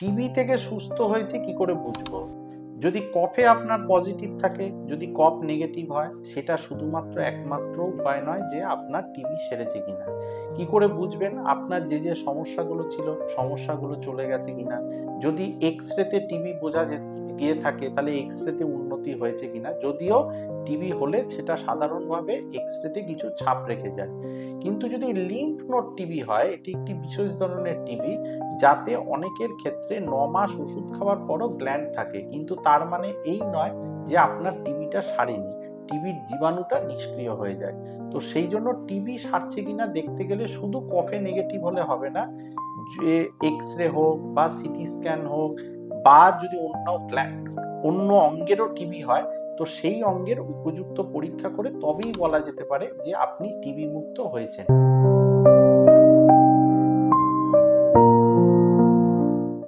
TB থেকে সুস্থ হয়েছে কি করে বুঝব? যদি কফে আপনার পজিটিভ থাকে, যদি কফ নেগেটিভ হয়, সেটা শুধুমাত্র একমাত্র উপায় নয় যে আপনার টিবি সেরেছে কিনা। কি করে বুঝবেন? আপনার যে যে সমস্যাগুলো ছিল, সমস্যাগুলো চলে গেছে কিনা? যদি এক্স রেতে টিবি বোঝা গিয়ে থাকে, তাহলে এক্স রেতে উন্নতি হয়েছে কিনা? যদিও টিবি হলে সেটা সাধারণভাবে এক্স রেতে কিছু ছাপ রেখে যায়। কিন্তু যদি লিম্ফ নোট টিবি হয়, এটি একটি বিশেষ ধরনের টিবি যাতে অনেকের ক্ষেত্রে ন মাস ওষুধ খাওয়ার পরও গ্ল্যান্ড থাকে, কিন্তু তার মানে এই নয় যে আপনার টিবিটা সারেনি টিবির জীবাণুটা নিষ্ক্রিয় হয়ে যায়। তো সেই জন্য টিবি সারছে কিনা দেখতে গেলে শুধু কফে নেগেটিভ হলে হবে না, যে এক্স রে হোক বা সিটি স্ক্যান হোক বা যদি অন্য অন্য অঙ্গেরও টিবি হয়, তো সেই অঙ্গের উপযুক্ত পরীক্ষা করে তবেই বলা যেতে পারে যে আপনি টিবি মুক্ত হয়েছেন।